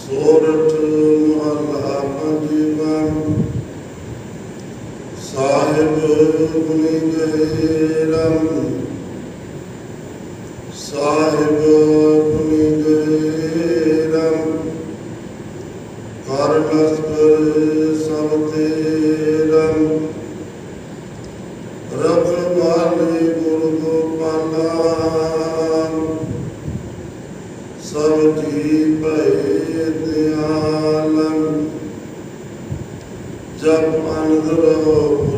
ਸੋਰਠ ਮਹਲਾ ਪੰਜਵਾ ਸਾਹਿਬ ਗੁਣੀ ਗਏ ਰਾਮ ਸਾਹਿਬ ਗੁਣੀ ਗਏ ਰਾਮ ਕਰ ਲਸਕਰ ਸਭ ਤੇ ਭਏ ਤੇ ਆਲਮ ਜਪ ਅਨੰਦ ਰੋ